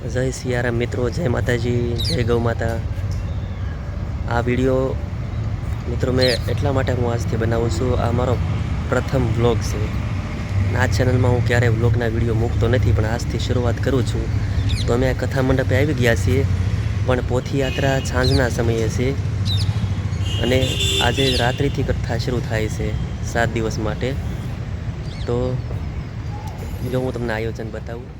જય સિયારામ મિત્રો, જય માતાજી, જય ગૌ માતા. આ વીડિયો મિત્રો મેં એટલા માટે હું આજથી બનાવું છું. આ મારો પ્રથમ વ્લોગ છે. આ ચેનલમાં હું ક્યારેય વ્લોગના વીડિયો મૂકતો નથી, પણ આજથી શરૂઆત કરું છું. તો અમે આ કથા મંડપે આવી ગયા છીએ, પણ પોથીયાત્રા સાંજના સમયે છે અને આજે રાત્રિથી કથા શરૂ થાય છે સાત દિવસ માટે. તો જો હું તમને આયોજન બતાવું.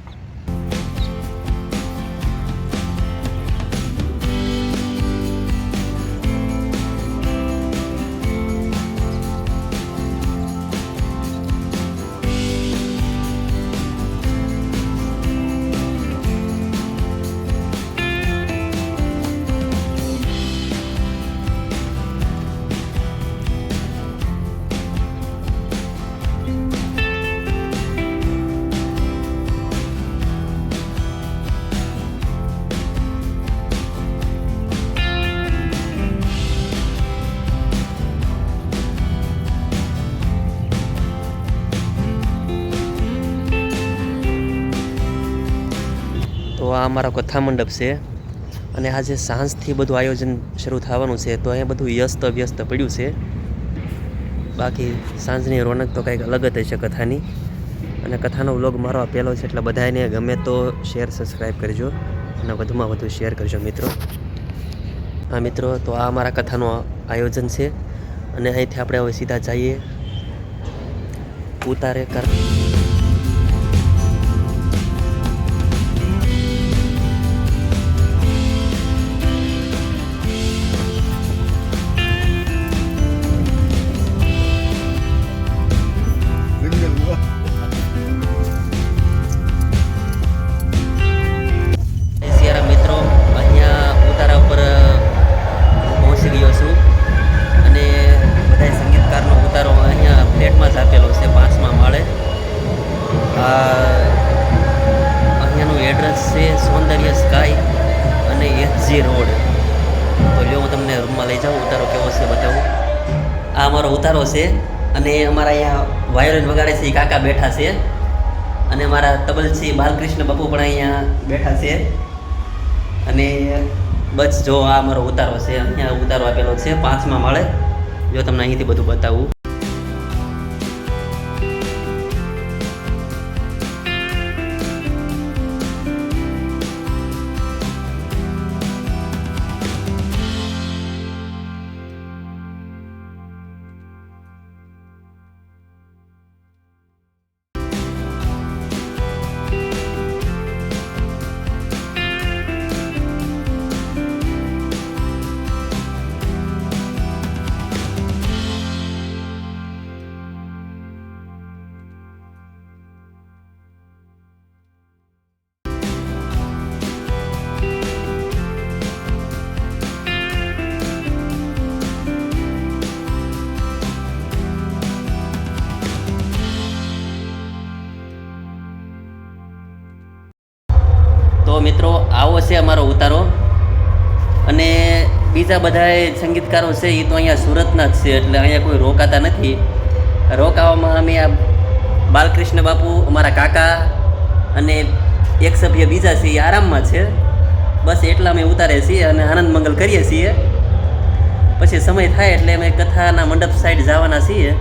આ અમારો કથા મંડપ છે. અને આજે સાંજથી બધું આયોજન શરૂ થવાનું છે, તો અહીંયા બધું વ્યસ્ત વ્યસ્ત પડ્યું છે. બાકી સાંજની રોનક તો કંઈક અલગ જ હશે કથાની. અને કથાનો વ્લોગ મારો પહેલો છે, એટલે બધાને ગમે તો શેર સબસ્ક્રાઈબ કરજો. અને વધુમાં વધુ શેર કરજો, મિત્રો. હા, મિત્રો, તો આ અમારા કથાનું આયોજન છે. અને અહીંથી આપણે હવે સીધા જઈએ. ઉતારે કર એ કાકા બેઠા છે. અને મારા તબલસી બાલકૃષ્ણ બાપુ પણ અહીંયા બેઠા છે. અને બસ જો આ મારો ઉતારો છે, અહીંયા ઉતારો આપેલો છે, પાંચમા માળે. જો તમને અહીંથી બધું બતાવું. આવો છે અમારો ઉતારો. અને બીજા બધા સંગીતકારો છે એ તો અહીંયા સુરતના જ છે, એટલે અહીંયા કોઈ રોકાતા નથી. રોકાવામાં અમે આ બાલકૃષ્ણ બાપુ, અમારા કાકા અને એક સભ્ય બીજા છે એ આરામમાં છે. બસ એટલા અમે ઉતારે છીએ અને આનંદ મંગલ કરીએ છીએ. પછી સમય થાય એટલે અમે કથાના મંડપ સાઈડ જવાના છીએ.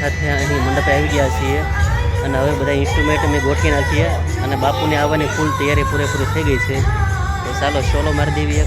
સાથે અહીં મંડપે આવી ગયા છીએ. અને હવે બધા ઇન્સ્ટ્રુમેન્ટ અમે ગોઠવી નાખીએ. અને બાપુને આવવાની ફૂલ તૈયારી પૂરેપૂરી થઈ ગઈ છે. તો ચાલો શોલો મારી દેવી એક.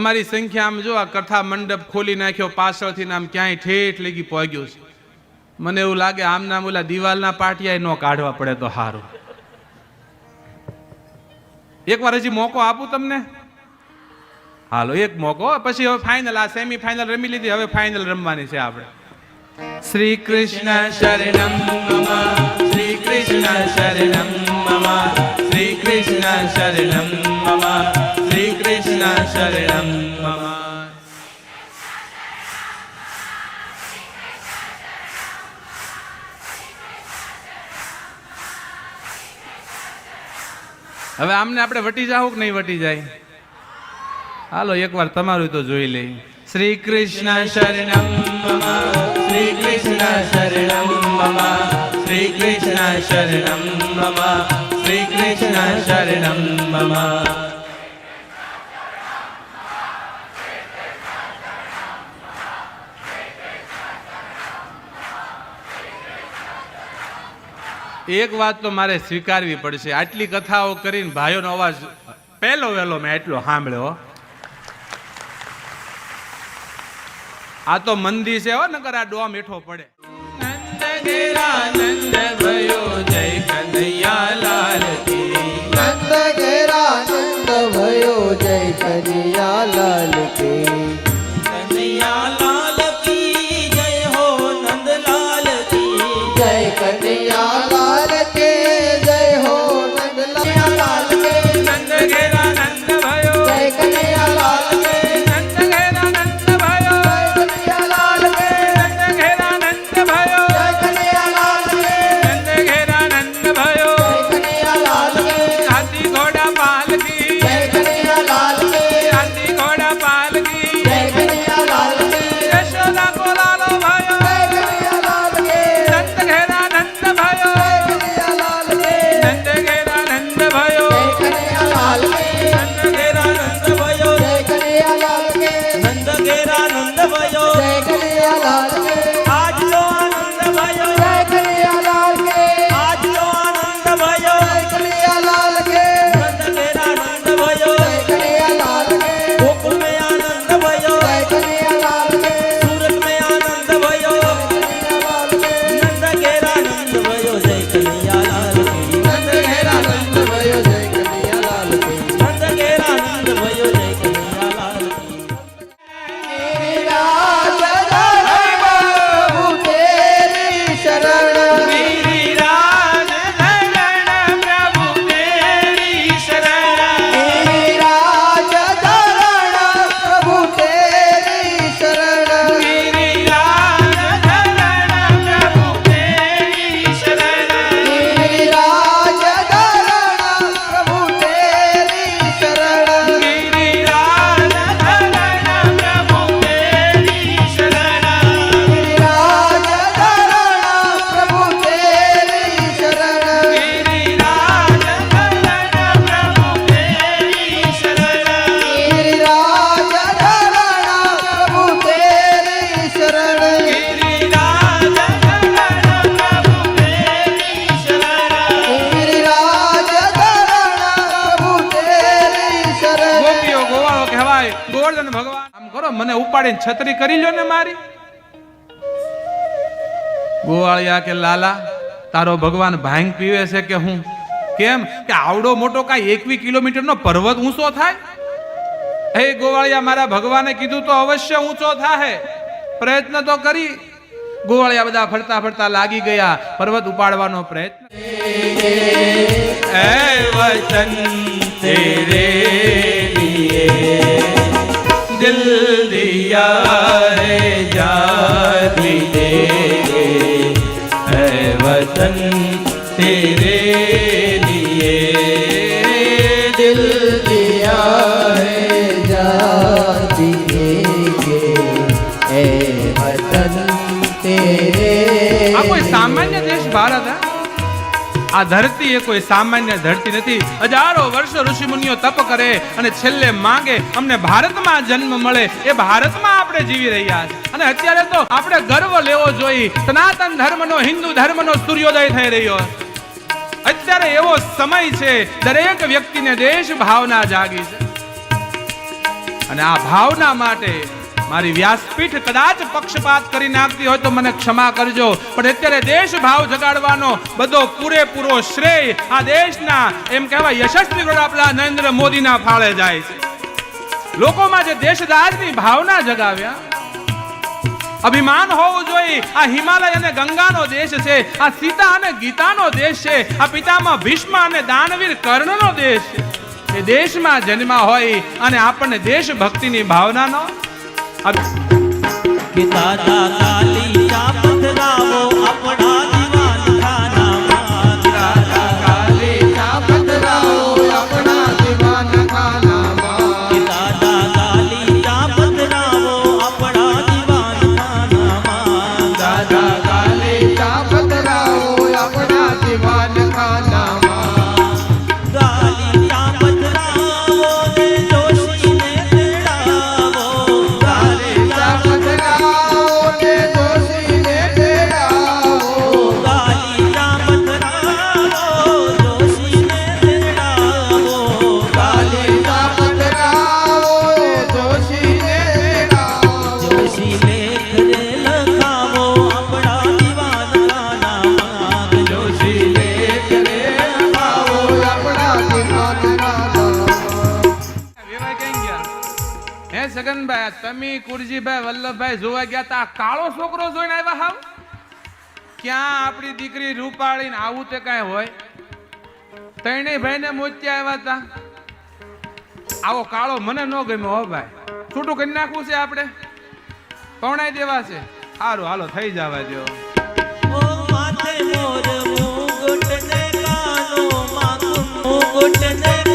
તમારી સંખ્યા આમ જો આ કથા મંડપ ખોલી નાખ્યો, પાછળથી આમ ક્યાંય ઠેઠ લગી પહોંચ્યો છે. મને એવું લાગે આમ નામ ઓલા દિવાલના પાટિયા ન કાઢવા પડે તો સારું એકવાર હજી મોકો આપું તમને? હાલો, એક મોકો. પછી હવે ફાઇનલ આ સેમી ફાઇનલ રમી લીધી. હવે ફાઇનલ રમવાની છે આપણે. શ્રી કૃષ્ણ શરણમ શ્રી કૃષ્ણ શરણમ શ્રી કૃષ્ણ શરણમ મમ. કૃષ્ણ શરણમ મમ હવે આમને આપણે વટી જાવ કે નહીં વટી જાય? હાલો, એકવાર તમારું તો જોઈ લઈ શ્રી કૃષ્ણ શરણમ શ્રી કૃષ્ણ શરણમ શ્રી કૃષ્ણ શરણમ શ્રી કૃષ્ણ શરણમ એક વાત તો મારે સ્વીકારવી પડશે. આટલી કથાઓ કરીને ભાઈઓનો અવાજ પહેલો વહેલો મેં એટલો સાંભળ્યો. આ તો મંદી છે હો નકર આ ડોમ હેઠો પડે. નંદ ભયો જય કનૈયા લાલ નંદ ઘેરા નંદ भयो જય કનૈયા લાલ કનૈયા લાલ જય હો નંદલાલ કી જય કનૈયા નંદ નંદ મને ઉપાડીને છત્રી કરી લ્યો ને મારી. ગોવાળિયા કે લાલા, તારો ભગવાન ભાંગ પીવે છે કે હું? કેમ? કે આવડો મોટો કાંઈ એકવી કિલોમીટરનો પર્વત ઊંચો થાય? હે ગોવાળિયા, મારા ભગવાને કીધું તો અવશ્ય ઊંચો થાય પ્રયત્ન તો કરી. ગોવાળિયા બધા ફરતા ફરતા લાગી ગયા. પર્વત ઉપાડવાનો પ્રયત્ન. વચન તેરે दिल दिया रे जा दे है वतन तेरे लिए दिल दिया है जा दीजिए है वतन तेरे आपको सामान्य देश भारत है આ ધરતી એ કોઈ સામાન્ય ધરતી નથી. હજારો વર્ષો ઋષિ મુનિઓ તપ કરે અને છેલ્લે માંગે, અમને ભારતમાં જન્મ મળે. એ ભારતમાં આપણે જીવી રહ્યા છે. અને અત્યારે તો આપણે ગર્વ લેવો જોઈએ. સનાતન ધર્મનો, હિન્દુ ધર્મનો સૂર્યોદય થઈ રહ્યો અત્યારે એવો સમય છે, દરેક વ્યક્તિને દેશ ભાવના જાગી છે. અને આ ભાવના માટે મારી વ્યાસપીઠ કદાચ પક્ષપાત કરી નાખતી હોય તો મને ક્ષમા કરજો. પણ અત્યારે દેશ ભાવ જગાડવાનો બધો પૂરેપૂરો શ્રેય આ દેશના એમ કહેવાય યશસ્વી વડાપ્રધાન નરેન્દ્ર મોદીના ફાળે જાય છે. લોકોમાં જે દેશદાજની ભાવના જગાવ્યા, અભિમાન હોવું જોઈએ, આ હિમાલય અને ગંગાનો દેશ છે, આ સીતા અને ગીતાનો દેશ છે, આ પિતામાં ભીષ્મ અને દાનવીર કર્ણનો દેશ છે. એ દેશમાં જન્મા હોય અને આપણને દેશભક્તિની ભાવનાનો કે કાલિયા પધરાવો આપણા હે સગનભાઈ તમે કુરજીભાઈ, વલ્લભભાઈ જોવા ગયા તા. કાળો છોકરો જોઈને આવ્યા હાવ? ક્યાં આપણી દીકરી રૂપાળીને આવું તે કાંઈ હોય? ત્રણેય ભાઈને મોચ્યા આવ્યા તા. આવો કાળો મને ન ગમ્યો હો ભાઈ. છૂટું કરી નાખવું છે આપણે? પવણાઈ દેવા છે. સારું હાલો, થઈ જવા દો માથે ને કાનો માં મુગટ ને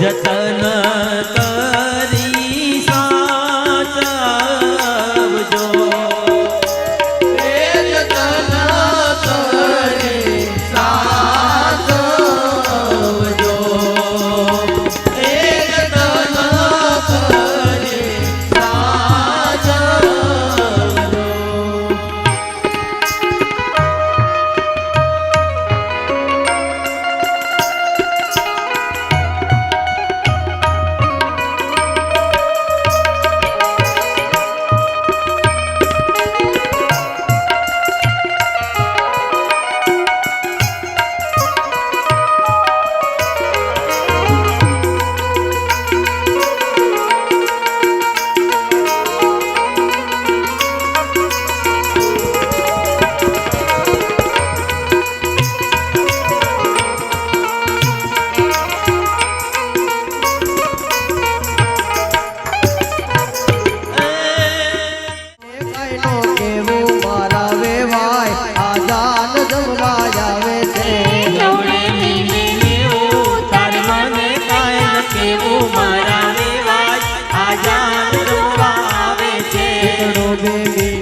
जतन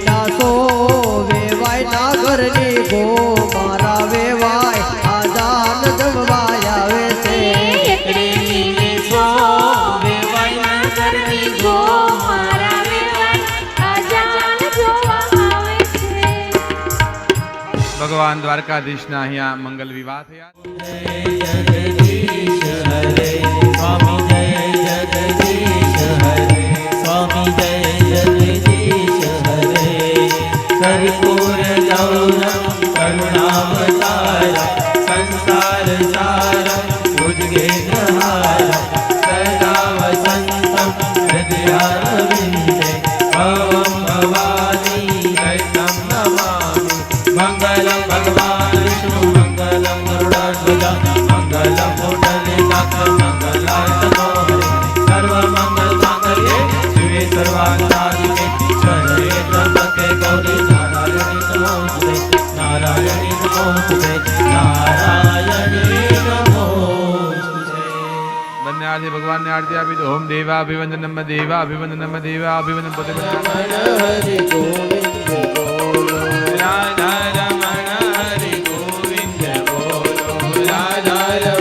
ના સો વેવાય ના ઘરની ગો મારા વેવાય આદાન જમવાય ભગવાન દ્વારકાધીશના અહીંયા મંગલ વિવાહ થયા. સ્વામી જય જગદીશ હરે. કર્પૂર ગૌરમ કરુણાવતાર સંસાર સાર ભુજગેન્દ્રહારમ સદા આપી દો ઓમ દેવા નમ દેવા નમ રાધા રમણ હરિ ગોવિંદ બોલો રાધા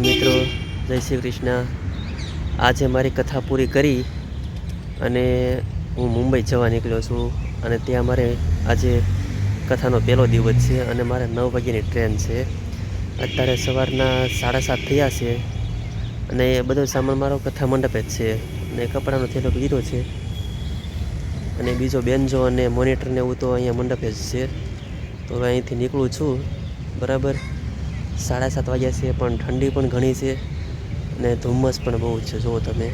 જય મિત્રો. જય શ્રી કૃષ્ણ. આજે મારી કથા પૂરી કરી અને હું મુંબઈ જવા નીકળ્યો છું અને ત્યાં મારે આજે કથાનો પહેલો દિવસ છે અને મારે નવ વાગ્યાની ટ્રેન છે. અત્યારે સવારના સાડા સાત થયા છે અને બધો સામાન મારો કથા મંડપે જ છે અને કપડાનો થેલો લીધો છે અને બીજો બેન્જો અને મોનિટરને એવું તો અહીંયા મંડપે જ છે. તો હવે અહીંથી નીકળું છું. બરાબર? સાડા સાત વાગ્યા છે, પણ ઠંડી પણ ઘણી છે અને ધુમ્મસ પણ બહુ છે, જુઓ તમે.